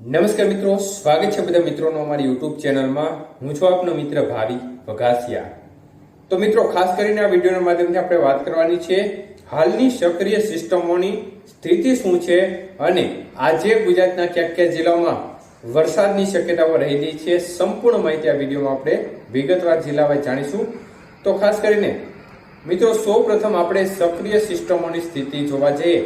નમસ્કાર મિત્રો, સ્વાગત છે બધા મિત્રોનો અમારી યુટ્યુબ ચેનલમાં. હું છું આપનો મિત્ર ભાવી વઘાસિયા તો મિત્રો, ખાસ કરીને આ વિડીયોના માધ્યમથી આપણે વાત કરવાની છે હાલની સક્રિય સિસ્ટમોની સ્થિતિ શું છે અને આજે ગુજરાતના ક્યાં ક્યાં જિલ્લાઓમાં વરસાદની શક્યતાઓ રહેલી છે. સંપૂર્ણ માહિતી આ વિડીયોમાં આપણે વિગતવાર જિલ્લાવાર જાણીશું. તો ખાસ કરીને મિત્રો સૌ પ્રથમ આપણે સક્રિય સિસ્ટમોની સ્થિતિ જોવા જઈએ.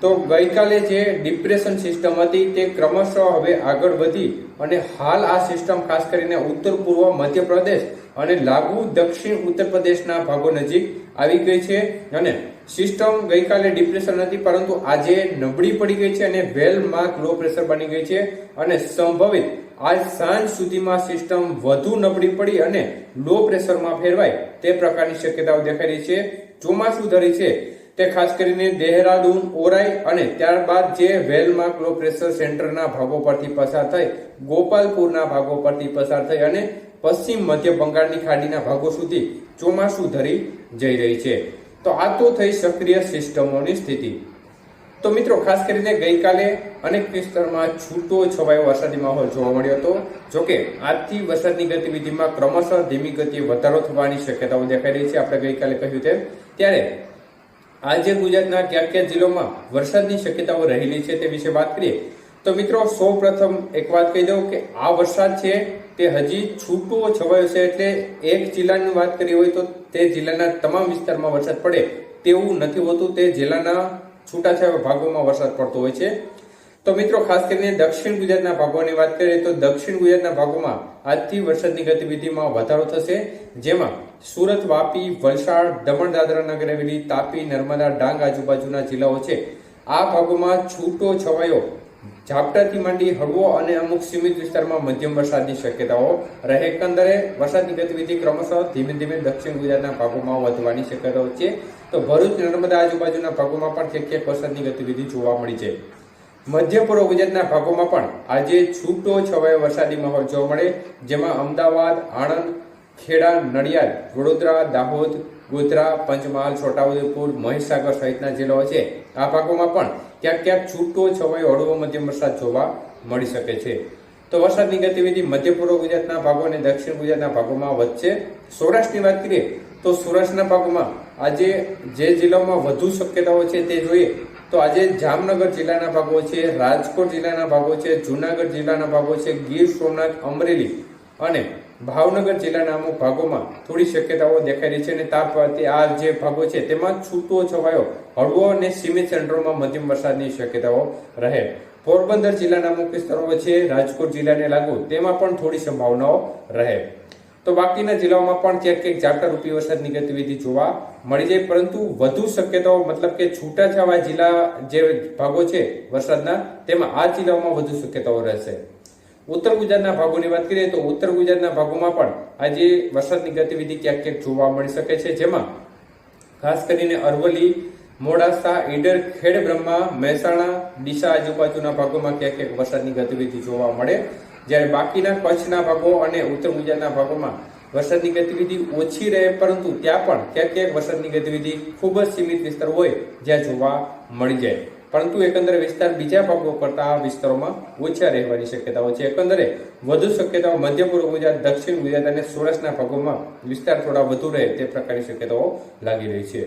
તો ગઈકાલે જે ડિપ્રેશન સિસ્ટમ હતી તે ક્રમશઃ હવે આગળ વધી અને હાલ આ સિસ્ટમ ખાસ કરીને ઉત્તર પૂર્વ મધ્યપ્રદેશ અને લાગુ દક્ષિણ ઉત્તર પ્રદેશના ભાગો નજીક આવી ગઈ છે અને સિસ્ટમ ગઈકાલે ડિપ્રેશન હતી, પરંતુ આજે નબળી પડી ગઈ છે અને વેલ માર્ક લો પ્રેશર બની ગઈ છે અને સંભવિત આજ સાંજ સુધીમાં સિસ્ટમ વધુ નબળી પડી અને લો પ્રેશરમાં ફેરવાય તે પ્રકારની શક્યતાઓ દેખાઈ રહી છે. ચોમાસું ધરી છે તે ખાસ કરીને દેહરાદૂન, ઓરાઈ અને ત્યારબાદ જે વેલમાર્ક લો પ્રેશર સેન્ટરના ભાગો પરથી પસાર થઈ, ગોપાલપુરના ભાગો પરથી પસાર થઈ અને પશ્ચિમ મધ્ય બંગાળની ખાડીના ભાગો સુધી ચોમાસું ધરી જઈ રહી છે. તો આ તો થઈ સક્રિય સિસ્ટમોની સ્થિતિ. તો મિત્રો, ખાસ કરીને ગઈકાલે અનેક વિસ્તારમાં છૂટો છવાયો વરસાદી માહોલ જોવા મળ્યો હતો. જોકે, આજથી વરસાદની ગતિવિધિમાં ક્રમશઃ ધીમી ગતિએ વધારો થવાની શક્યતાઓ દેખાઈ રહી છે. આપણે ગઈકાલે કહ્યું તેમ, ત્યારે આજે ગુજરાતના કયા કયા જિલ્લામાં વરસાદની શક્યતાઓ રહેલી છે તે વિશે વાત કરીએ, તો મિત્રો સૌ પ્રથમ એક વાત કહી દઉં કે આ વરસાદ છે તે હજી છૂટો છવાયો છે એટલે એક જિલ્લાની વાત કરી હોય તો તે જિલ્લાના તમામ વિસ્તારમાં વરસાદ પડે તેવું નથી હોતું. તે જિલ્લાના છૂટાછવાયા ભાગોમાં વરસાદ પડતો હોય છે. તો મિત્રો, ખાસ કરીને દક્ષિણ ગુજરાતના ભાગોની વાત કરીએ તો દક્ષિણ ગુજરાતના ભાગોમાં આજથી વરસાદની ગતિવિધિમાં વધારો થશે. જેમાં સુરત, વાપી, વલસાડ, દમણ, દાદરા નગર હવેલી, તાપી, નર્મદા, ડાંગ આજુબાજુના જિલ્લાઓ છે. આ ભાગોમાં છૂટો છવાયો. ઝાપટાથી માંડી હળવો અને અમુક સીમિત વિસ્તારમાં મધ્યમ વરસાદની શક્યતાઓ રહે. એકંદરે વરસાદની ગતિવિધિ ક્રમશઃ ધીમે ધીમે દક્ષિણ ગુજરાતના ભાગોમાં વધવાની શક્યતાઓ છે. તો ભરૂચ, નર્મદા આજુબાજુના ભાગોમાં પણ ક્યાંક ક્યાંક વરસાદની ગતિવિધિ જોવા મળી છે. મધ્ય પૂર્વ ગુજરાતના ભાગોમાં પણ આજે છૂટો છવાયો વરસાદી માહોલ જોવા મળે, જેમાં અમદાવાદ, આણંદ, ખેડા, નડિયાદ, વડોદરા, દાહોદ, ગોધરા, પંચમહાલ, છોટાઉદેપુર, મહીસાગર સહિતના જિલ્લાઓ છે. આ ભાગોમાં પણ ક્યાંક ક્યાંક છૂટો છવાયો હળવો મધ્યમ વરસાદ જોવા મળી શકે છે. તો વરસાદની ગતિવિધિ મધ્ય પૂર્વ ગુજરાતના ભાગો અને દક્ષિણ ગુજરાતના ભાગોમાં વધશે. સૌરાષ્ટ્રની વાત કરીએ તો સૌરાષ્ટ્રના ભાગોમાં આજે જે જિલ્લાઓમાં વધુ શક્યતાઓ છે તે જોઈએ તો આજે જામનગર જિલ્લાના ભાગો છે, રાજકોટ જિલ્લાના ભાગો છે, જુનાગઢ જિલ્લાના ભાગો છે, ગીર સોમનાથ, અમરેલી અને ભાવનગર જિલ્લાના અમુક ભાગોમાં થોડી શક્યતાઓ દેખાઈ રહી છે અને તાપ આ જે ભાગો છે તેમાં છૂટો છવાયો. હળવો અને સીમિત સેન્ટરોમાં મધ્યમ વરસાદની શક્યતાઓ રહે. પોરબંદર જિલ્લાના અમુક વિસ્તારો છે, રાજકોટ જિલ્લાને લાગુ તેમાં પણ થોડી સંભાવનાઓ રહે. તો બાકીના જિલ્લાઓમાં પણ ક્યાંક ક્યાંક ઝાપટા રૂપી વરસાદની ગતિવિધિ જોવા મળી જાય, પરંતુ વધુ શક્યતાઓ, મતલબ કે છૂટાછવાયા જિલ્લા જે ભાગો છે વરસાદના, તેમાં આ જિલ્લાઓમાં વધુ શક્યતાઓ રહેશે. ઉત્તર ગુજરાતના ભાગોની વાત કરીએ તો ઉત્તર ગુજરાતના ભાગોમાં પણ આજે વરસાદની ગતિવિધિ ક્યાંક ક્યાંક જોવા મળી શકે છે, જેમાં ખાસ કરીને અરવલ્લી, મોડાસા, ઈડર ખેડ બ્રહ્મા મહેસાણા, ડીસા આજુબાજુના ભાગોમાં ક્યાંક ક્યાંક વરસાદની ગતિવિધિ જોવા મળે. જ્યારે બાકીના કચ્છના ભાગો અને ઉત્તર ગુજરાતના ભાગોમાં વરસાદની ગતિવિધિ ઓછી રહે, પરંતુ ત્યાં પણ ક્યાંક ક્યાંક વરસાદની ગતિવિધિ ખૂબ જ સીમિત વિસ્તાર હોય, જ્યાં જોવા મળી જાય. પરંતુ એકંદરે વિસ્તાર બીજા ભાગો કરતા વિસ્તારોમાં ઓછા રહેવાની શક્યતાઓ છે. એકંદરે વધુ શક્યતાઓ મધ્ય પૂર્વ ગુજરાત, દક્ષિણ ગુજરાત અને સૌરાષ્ટ્રના ભાગોમાં વિસ્તાર થોડા વધુ રહે તે પ્રકારની શક્યતાઓ લાગી રહી છે.